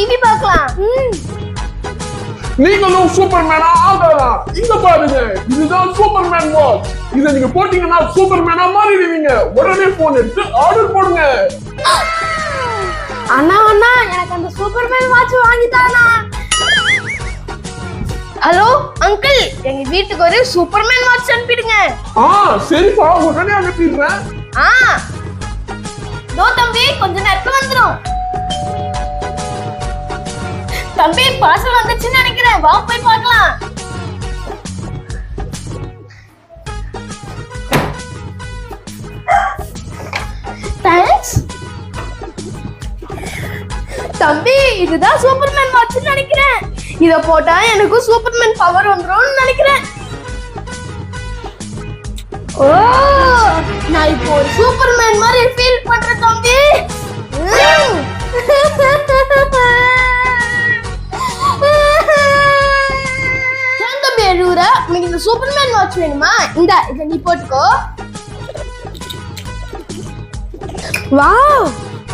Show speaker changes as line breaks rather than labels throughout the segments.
TV பார்க்கலாம்.
நீங்களும் சூப்பர்மேனா ஆகலாம். இங்க பாருங்க. இதுதான் சூப்பர்மேன் வாட்ச் இத நீங்க போட்டீங்கன்னா சூப்பர்மேனா மாறிடுவீங்க. உடனே போன் எடுத்து ஆர்டர் போடுங்க.
அண்ணா அண்ணா எனக்கு அந்த சூப்பர்மேன் வாட்ச் வாங்கி தானா ஹலோ அங்கிள் எங்க வீட்டுக்கு ஒரு சூப்பர்மேன் வாட்ச் அனுப்பிடுங்க.
ஆ சரிப்பா. உடனே அனுப்பிடுறேன்.
ஆ. தோ தம்பி கொஞ்ச நேரத்துல வந்துரும். தம்பி பார்சல் வந்துச்சுன்னு நினைக்கிறேன். வா போய் பார்க்கலாம். தேங்க்ஸ் தம்பி இதுதான் சூப்பர்மேன் வாட்ச்னு நினைக்கிறேன். இத போட்டா எனக்கு சூப்பர்மேன் பவர் வந்துரும்னு நினைக்கிறேன். ஓ நான் இப்போ ஒரு சூப்பர்மேன் மாதிரி ஃபீல் பண்றேன் தம்பி. உனக்கு சூப்பர்மேன் வாட்ச் வேணுமா? இந்த இதை நீ போட்டுக்கோ. வாவ்.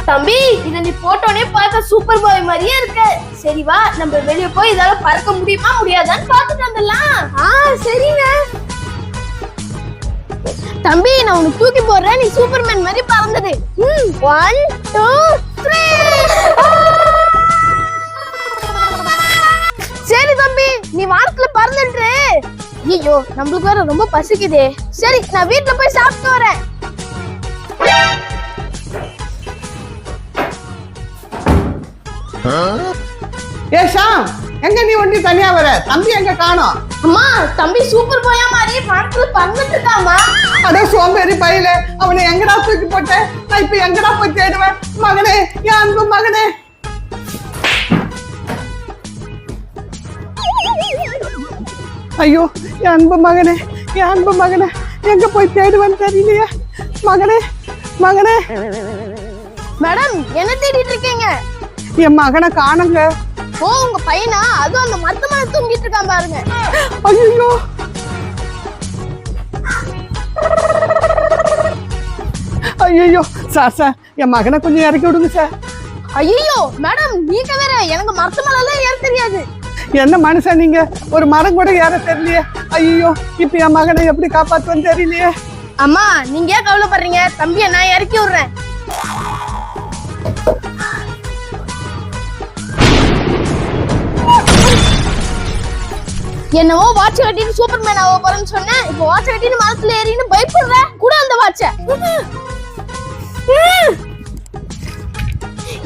தம்பி இத நீ போட்டோனே பார்க்க சூப்பர் பாய் மாதிரியே இருக்க. சரி வா நம்ம வெளிய போய் இதால பறக்க முடியுமா முடியாதான்னு பார்த்துட்டு வந்துடலாம். ஆ சரிங்க. தம்பி நான் உனக்கு தூக்கி போடுறேன். நீ சூப்பர்மேன் மாதிரி பறந்துடு. ம் ஒன் டூ த்ரீ சரி தம்பி நீ பறந்துட்டு ஐயோ நம்மளுக்கு வேற ரொம்ப பசிக்குதே. சரி நான் வீட்ல போய் சாப்பிட்டு வரேன்.
ஏ ஷாம் எங்க நீ ஒண்டி தனியா வர? தம்பி எங்க காணோம்?
அம்மா தம்பி சூப்பர் பாயா மாதிரி வானத்துல பறந்துட்டு இருக்காமா
அட சோம்பேறி பையில அவனை எங்கடா தூக்கி போட்ட நான் இப்ப எங்கடா போய் தேடுவேன்? மகனே என் அன்பு மகனே. ஐயோ என் அன்பு மகனே என் அன்பு மகனே எங்க போய் தேடுவேன்னு தெரியலையே மகனே மகனே
மேடம் என்ன தேடிட்டு இருக்கீங்க
என் மகனை காணுங்க
ஓ உங்க பையனா அதுவும் அந்த மரத்து மேல தூங்கிட்டு இருக்கான் பாருங்க
ஐயோ ஐயோ சார் சார் என் மகனை கொஞ்சம் இறக்கி விடுங்க சார்
ஐயோ மேடம் நீங்க வேற எனக்கு மரத்து மேல எல்லாம் ஏற தெரியாது
என்ன மனுஷன் நீங்க? ஒரு மரம் கூட ஏற தெரியலையே. ஐயோ இப்ப என் மகனை எப்படி காப்பாத்துவன்னு தெரியலையே.
அம்மா நீங்க ஏன் கவலைப்படுறீங்க? தம்பியை நான் இறக்கி விடுறேன். என்னவோ வாட்ச் கட்டிட்டு சூப்பர்மேன் ஆக போறேன்னு சொன்னேன். இப்போ வாட்ச் கட்டின்னு மரத்துல ஏறின்னு பயப்படுற? கூட அந்த வாட்ச.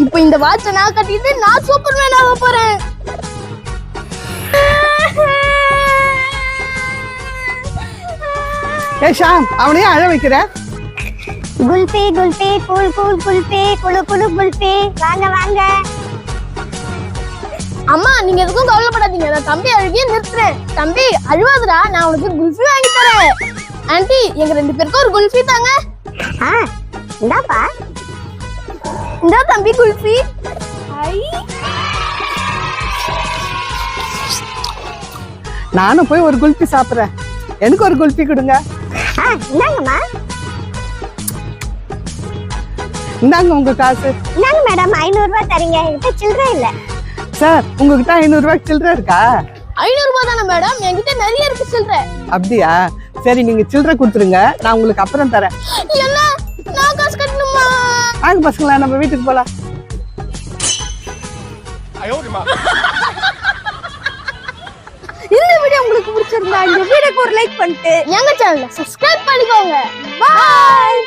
இப்போ இந்த வாட்சை நான் கட்டிட்டு நான் சூப்பர்மேன் ஆக போறேன்.
ஏ ஷாம் அவனையே அழ வைக்கிற?
குல்பி குல்பி கூல் கூல் குல்பி குளு குளு குல்பி வாங்க வாங்க.
அம்மா நீங்க எதுக்கும் கவலைப்படாதீங்க. நான் தம்பி அழுகிய நிறுத்துறேன். தம்பி அழுவாதடா. நான் உனக்கு குல்ஃபி வாங்கி தரேன். ஆன்ட்டி எங்க ரெண்டு பேருக்கும் ஒரு குல்ஃபி தாங்க.
ஆ இந்தாப்பா.
இந்தா தம்பி குல்ஃபி. ஐ.
நானும் போய் ஒரு குல்பி சாப்பிடுறேன். எனக்கு ஒரு குல்பி கொடுங்க.
இந்தாங்கம்மா
இந்தாங்க உங்க காசு.
இந்தாங்க மேடம் ஐநூறுரூவா தரீங்க. என்கிட்ட சில்லறை இல்லை.
சார் உங்ககிட்ட ஐநூறு ரூபாய் சில்லறை இருக்கா?
ஐநூறு ரூபாய் தானே மேடம்? என்கிட்ட நிறைய இருக்கு சில்லற.
அப்படியா? சரி நீங்க சில்லறை கொடுத்துருங்க. நான் உங்களுக்கு அப்புறம் தரேன்.
என்ன நான் காசு கட்டணுமா?
வாங்க பசங்களா நம்ம வீட்டுக்கு போலாம்.
இந்த வீடியோ உங்களுக்கு பிடிச்சிருந்தா இந்த வீடியோக்கு ஒரு லைக் பண்ணிட்டு எங்க சேனலை சப்ஸ்கிரைப் பண்ணிக்கோங்க. பாய்